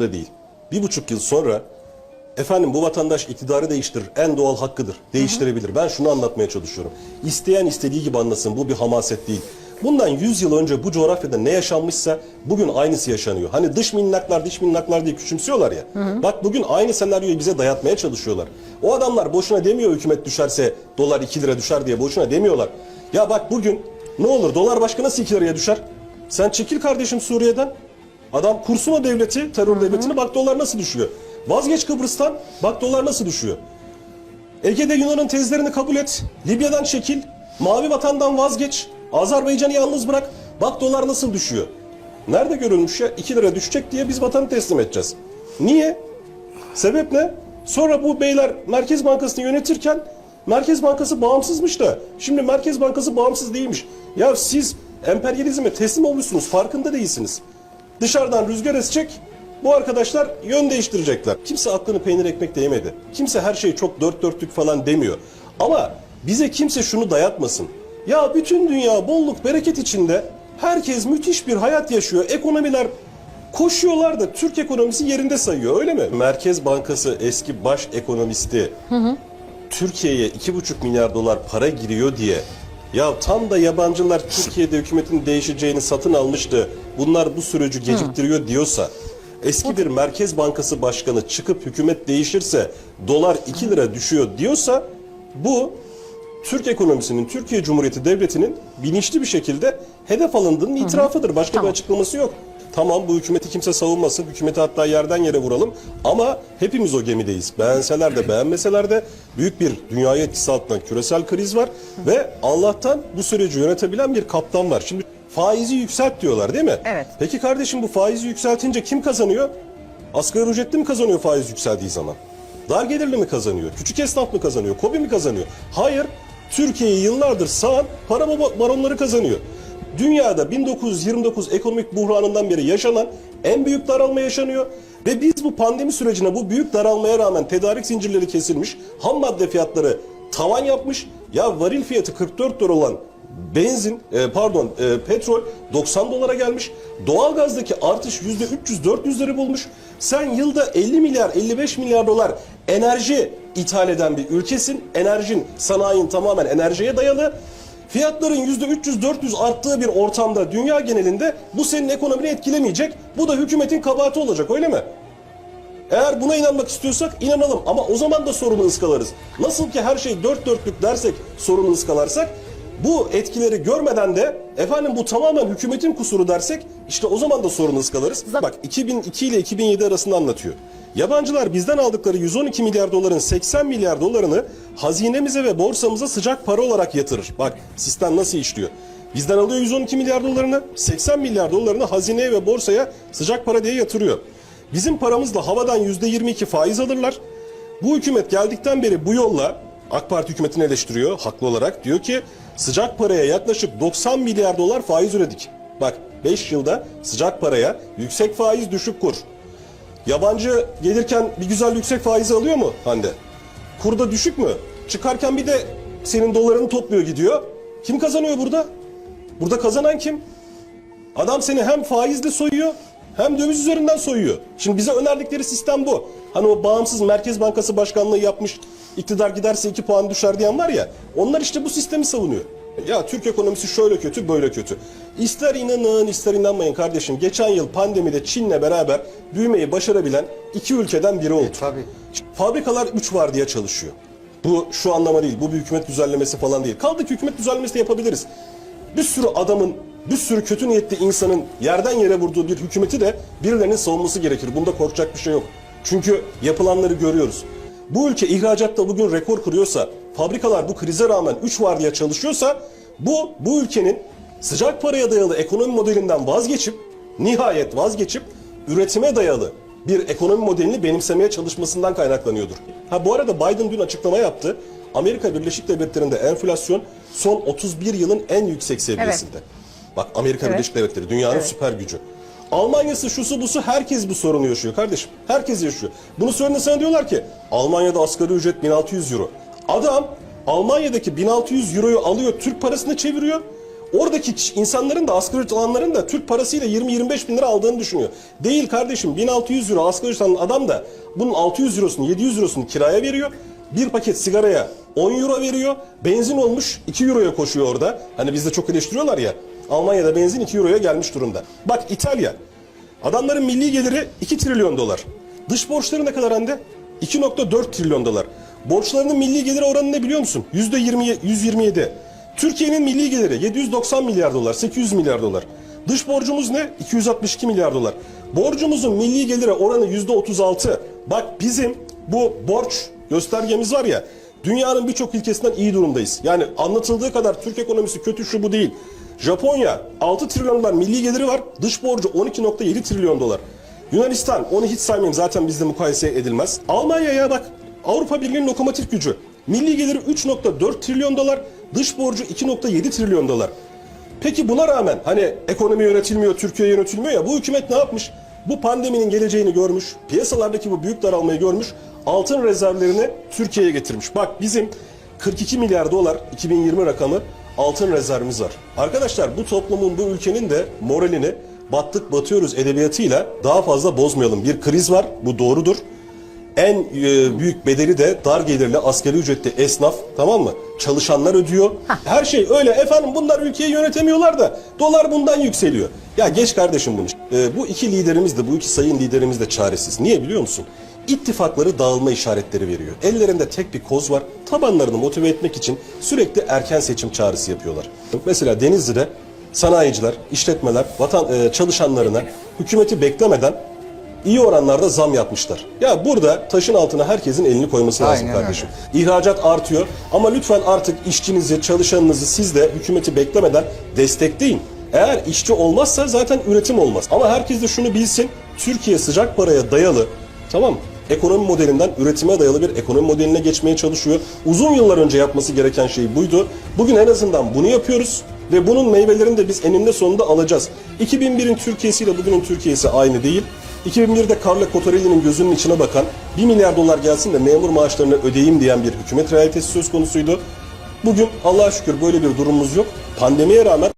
umurumda değil. Bir buçuk yıl sonra efendim bu vatandaş iktidarı değiştirir. En doğal hakkıdır. Değiştirebilir. Ben şunu anlatmaya çalışıyorum. İsteyen istediği gibi anlasın. Bu bir hamaset değil. Bundan 100 yıl önce bu coğrafyada ne yaşanmışsa bugün aynısı yaşanıyor. Hani dış minnaklar dış minnaklar diye küçümsüyorlar ya. Bak bugün aynı senaryoyu bize dayatmaya çalışıyorlar. O adamlar boşuna demiyor hükümet düşerse dolar 2 lira düşer diye boşuna demiyorlar. Ya bak bugün ne olur dolar başka nasıl 2 liraya düşer? Sen çekil kardeşim Suriye'den. Adam kursun o devleti, terör devletini bak dolar nasıl düşüyor. Vazgeç Kıbrıs'tan bak dolar nasıl düşüyor. Ege'de Yunan'ın tezlerini kabul et. Libya'dan çekil. Mavi vatandan vazgeç. Azerbaycan'ı yalnız bırak. Bak dolar nasıl düşüyor. Nerede görülmüş ya? 2 lira düşecek diye biz vatanı teslim edeceğiz. Niye? Sebep ne? Sonra bu beyler Merkez Bankası'nı yönetirken Merkez Bankası bağımsızmış da şimdi Merkez Bankası bağımsız değilmiş. Ya siz emperyalizme teslim olmuşsunuz farkında değilsiniz. Dışarıdan rüzgar esecek bu arkadaşlar yön değiştirecekler. Kimse aklını peynir ekmekle yemedi. Kimse her şey çok dört dörtlük falan demiyor. Ama bize kimse şunu dayatmasın. Ya bütün dünya bolluk bereket içinde herkes müthiş bir hayat yaşıyor. Ekonomiler koşuyorlar da Türk ekonomisi yerinde sayıyor öyle mi? Merkez Bankası eski baş ekonomisti Türkiye'ye 2,5 milyar dolar para giriyor diye ya tam da yabancılar Türkiye'de hükümetin değişeceğini satın almıştı. Bunlar bu süreci geciktiriyor diyorsa eski bir Merkez Bankası başkanı çıkıp hükümet değişirse dolar 2 lira düşüyor diyorsa bu Türk ekonomisinin, Türkiye Cumhuriyeti Devleti'nin bilinçli bir şekilde hedef alındığının itirafıdır. Başka bir açıklaması yok. Tamam bu hükümeti kimse savunmasın, hükümeti hatta yerden yere vuralım ama hepimiz o gemideyiz. Beğenseler de beğenmeseler de büyük bir dünyayı etkisi altında küresel kriz var ve Allah'tan bu süreci yönetebilen bir kaptan var. Şimdi faizi yükselt diyorlar değil mi? Evet. Peki kardeşim bu faizi yükseltince kim kazanıyor? Asgari ücretli mi kazanıyor faiz yükseldiği zaman? Dar gelirli mi kazanıyor? Küçük esnaf mı kazanıyor? Kobi mi kazanıyor? Hayır. Türkiye'yi yıllardır sağan para baronları kazanıyor. Dünyada 1929 ekonomik buhranından beri yaşanan en büyük daralma yaşanıyor. Ve biz bu pandemi sürecine bu büyük daralmaya rağmen tedarik zincirleri kesilmiş, ham madde fiyatları tavan yapmış. Ya varil fiyatı 44 dolar olan benzin e, pardon e, petrol 90 dolara gelmiş. Doğalgazdaki artış %300-400'leri bulmuş. Sen yılda 50 milyar 55 milyar dolar enerji ithal eden bir ülkesin. Enerjin, sanayin tamamen enerjiye dayalı. Fiyatların %300-400 arttığı bir ortamda dünya genelinde bu senin ekonomini etkilemeyecek. Bu da hükümetin kabahati olacak öyle mi? Eğer buna inanmak istiyorsak inanalım ama o zaman da sorunu ıskalarız. Nasıl ki her şey dört dörtlük dersek sorunu ıskalarsak bu etkileri görmeden de efendim bu tamamen hükümetin kusuru dersek işte o zaman da sorunu ıskalarız. Bak 2002 ile 2007 arasında anlatıyor. Yabancılar bizden aldıkları 112 milyar doların 80 milyar dolarını hazinemize ve borsamıza sıcak para olarak yatırır. Bak sistem nasıl işliyor. Bizden alıyor 112 milyar dolarını, 80 milyar dolarını hazineye ve borsaya sıcak para diye yatırıyor. Bizim paramızla havadan %22 faiz alırlar. Bu hükümet geldikten beri bu yolla AK Parti hükümetini eleştiriyor haklı olarak. Diyor ki sıcak paraya yaklaşık 90 milyar dolar faiz ödedik. Bak 5 yılda sıcak paraya yüksek faiz düşük kur. Yabancı gelirken bir güzel yüksek faizi alıyor mu Hande? Kurda düşük mü? Çıkarken bir de senin dolarını topluyor gidiyor. Kim kazanıyor burada? Burada kazanan kim? Adam seni hem faizle soyuyor hem döviz üzerinden soyuyor. Şimdi bize önerdikleri sistem bu. Hani o bağımsız Merkez Bankası Başkanlığı yapmış iktidar giderse 2 puan düşer diyen var ya onlar işte bu sistemi savunuyor. Ya Türk ekonomisi şöyle kötü böyle kötü. İster inanın ister inanmayın kardeşim. Geçen yıl pandemide Çin'le beraber büyümeyi başarabilen iki ülkeden biri oldu. tabii. Fabrikalar 3 var diye çalışıyor. Bu şu anlama değil. Bu bir hükümet düzenlemesi falan değil. Kaldı ki hükümet düzenlemesi de yapabiliriz. Bir sürü adamın, bir sürü kötü niyetli insanın yerden yere vurduğu bir hükümeti de birilerinin savunması gerekir. Bunda korkacak bir şey yok. Çünkü yapılanları görüyoruz. Bu ülke ihracatta bugün rekor kırıyorsa, fabrikalar bu krize rağmen 3 var diye çalışıyorsa bu bu ülkenin sıcak paraya dayalı ekonomi modelinden vazgeçip nihayet vazgeçip üretime dayalı bir ekonomi modelini benimsemeye çalışmasından kaynaklanıyordur. Ha bu arada Biden dün açıklama yaptı. Amerika Birleşik Devletleri'nde enflasyon son 31 yılın en yüksek seviyesinde. Bak Amerika Evet. Birleşik Devletleri dünyanın Evet. süper gücü. Almanya'sı şusu busu herkes bu sorunu yaşıyor kardeşim. Herkes yaşıyor. Bunu söylediğinde sana diyorlar ki Almanya'da asgari ücret 1600 euro. Adam Almanya'daki 1600 euroyu alıyor Türk parasına çeviriyor. Oradaki insanların da asgari ücret alanların da Türk parasıyla 20-25 bin lira aldığını düşünüyor. Değil kardeşim 1600 euro asgari ücret alan adam da bunun 600 eurosunu 700 eurosunu kiraya veriyor. Bir paket sigaraya 10 euro veriyor. Benzin olmuş 2 euroya koşuyor orada. Hani bizde çok eleştiriyorlar ya. Almanya'da benzin 2 euroya gelmiş durumda. Bak İtalya. Adamların milli geliri 2 trilyon dolar. Dış borçları ne kadar Hande? 2.4 trilyon dolar. Borçlarının milli geliri oranı ne biliyor musun? %20, 127. Türkiye'nin milli geliri 790 milyar dolar, 800 milyar dolar. Dış borcumuz ne? 262 milyar dolar. Borcumuzun milli geliri oranı %36. Bak bizim bu borç göstergemiz var ya, dünyanın birçok ülkesinden iyi durumdayız. Yani anlatıldığı kadar Türk ekonomisi kötü şu bu değil. Japonya 6 trilyon dolar milli geliri var, dış borcu 12.7 trilyon dolar. Yunanistan onu hiç saymayayım zaten bizde mukayese edilmez. Almanya'ya bak Avrupa Birliği'nin lokomotif gücü. Milli geliri 3.4 trilyon dolar, dış borcu 2.7 trilyon dolar. Peki buna rağmen hani ekonomi yönetilmiyor, Türkiye yönetilmiyor ya bu hükümet ne yapmış? Bu pandeminin geleceğini görmüş, piyasalardaki bu büyük daralmayı görmüş, altın rezervlerini Türkiye'ye getirmiş. Bak bizim 42 milyar dolar 2020 rakamı altın rezervimiz var. Arkadaşlar bu toplumun, bu ülkenin de moralini battık batıyoruz edebiyatıyla daha fazla bozmayalım. Bir kriz var, bu doğrudur. En e, büyük bedeli de dar gelirli asgari ücretli esnaf tamam mı? Çalışanlar ödüyor. Her şey öyle efendim bunlar ülkeyi yönetemiyorlar da dolar bundan yükseliyor. Ya geç kardeşim bunu. E, bu iki liderimiz de bu iki sayın liderimiz de çaresiz. Niye biliyor musun? İttifakları dağılma işaretleri veriyor. Ellerinde tek bir koz var. Tabanlarını motive etmek için sürekli erken seçim çağrısı yapıyorlar. Mesela Denizli'de sanayiciler, işletmeler, vatan e, çalışanlarına hükümeti beklemeden iyi oranlarda zam yapmışlar. Ya burada taşın altına herkesin elini koyması lazım Aynen kardeşim. İhracat artıyor ama lütfen artık işçinizi, çalışanınızı siz de hükümeti beklemeden destekleyin. Eğer işçi olmazsa zaten üretim olmaz. Ama herkes de şunu bilsin. Türkiye sıcak paraya dayalı tamam? Ekonomi modelinden üretime dayalı bir ekonomi modeline geçmeye çalışıyor. Uzun yıllar önce yapması gereken şey buydu. Bugün en azından bunu yapıyoruz ve bunun meyvelerini de biz eninde sonunda alacağız. 2001'in Türkiye'siyle bugünün Türkiye'si aynı değil. 2001'de Carlo Cottarelli'nin gözünün içine bakan 1 milyar dolar gelsin de memur maaşlarını ödeyeyim diyen bir hükümet realitesi söz konusuydu. Bugün Allah'a şükür böyle bir durumumuz yok. Pandemiye rağmen